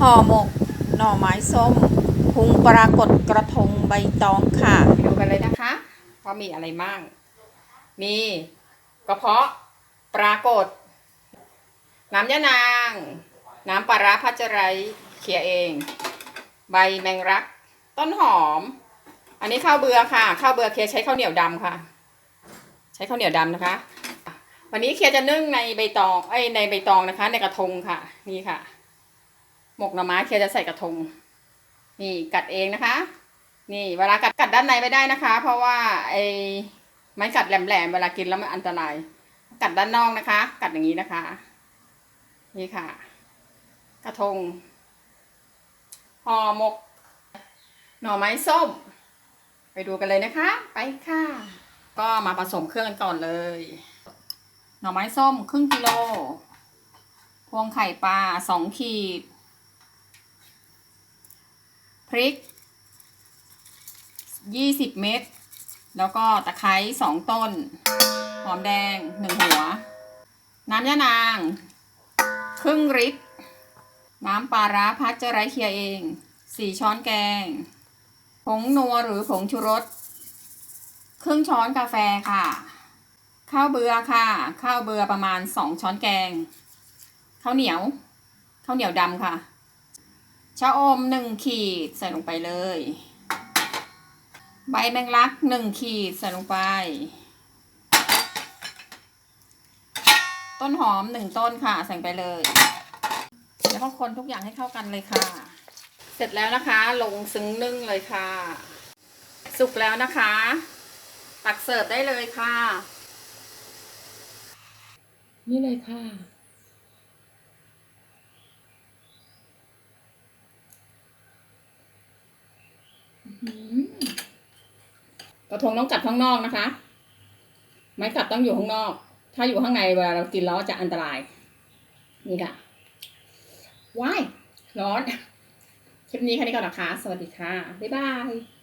ห่อหมก หน่อไม้ส้มพุงปรากฏกระทงใบตองค่ะไปดูกันเลยนะคะว่ามีอะไรบ้าง มีกระเพาะปรากฏ น้ำยะนาง น้ำปลาร้าพัชไรเคี่ยเอง ใบแมงรัก ต้นหอม อันนี้ข้าวเบือค่ะ ข้าวเบือเคียใช้ข้าวเหนียวดำค่ะ ใช้ข้าวเหนียวดำนะคะ วันนี้เคียจะนึ่งในใบตองไอในใบตองนะคะ ในกระทงค่ะ นี่ค่ะ หมกหน่อไม้เคียจะใส่กระทง นี่กัดเองนะคะ นี่เวลากัดกัดด้านในไม่ได้นะคะ เพราะว่าไอ้ไม้กัดแหลมๆเวลากินแล้วมันอันตราย กัดด้านนอกนะคะ กัดอย่างนี้นะคะ นี่ค่ะ กระทงห่อหมก หน่อไม้ส้ม ไปดูกันเลยนะคะ ไปค่ะ ก็มาผสมเครื่องกันก่อนเลย หน่อไม้ส้มครึ่งกิโล พวงไข่ปลาสองขีด ริกยี่สิบเม็ด แล้วก็ตะไคร้สองต้น หอมแดงหนึ่งหัว น้ำยะนาง ครึ่งลิตร น้ำปลาร้าพัชเจอไรเคียเองสี่ช้อนแกง ผงนัวหรือผงชูรส ครึ่งช้อนกาแฟค่ะ ข้าวเบือค่ะ ข้าวเบือประมาณสองช้อนแกง ข้าวเหนียว ข้าวเหนียวดำค่ะ ชะอมหนึ่งขีดใส่ลงไปเลย ใบแมงลักหนึ่งขีดใส่ลงไป ต้นหอมหนึ่งต้นค่ะใส่ไปเลย แล้วก็คนทุกอย่างให้เข้ากันเลยค่ะ เสร็จแล้วนะคะ ลงซึ้งนึ่งเลยค่ะ สุกแล้วนะคะ ตักเสิร์ฟได้เลยค่ะ นี่เลยค่ะ กระทงต้องกัดข้างนอกนะคะ ไม้กัดต้องอยู่ข้างนอก ถ้าอยู่ข้างในเวลาเรากินแล้วจะอันตราย นี่ค่ะ ว้าย ร้อน คลิปนี้แค่นี้ก่อนนะคะ สวัสดีค่ะ บ๊ายบาย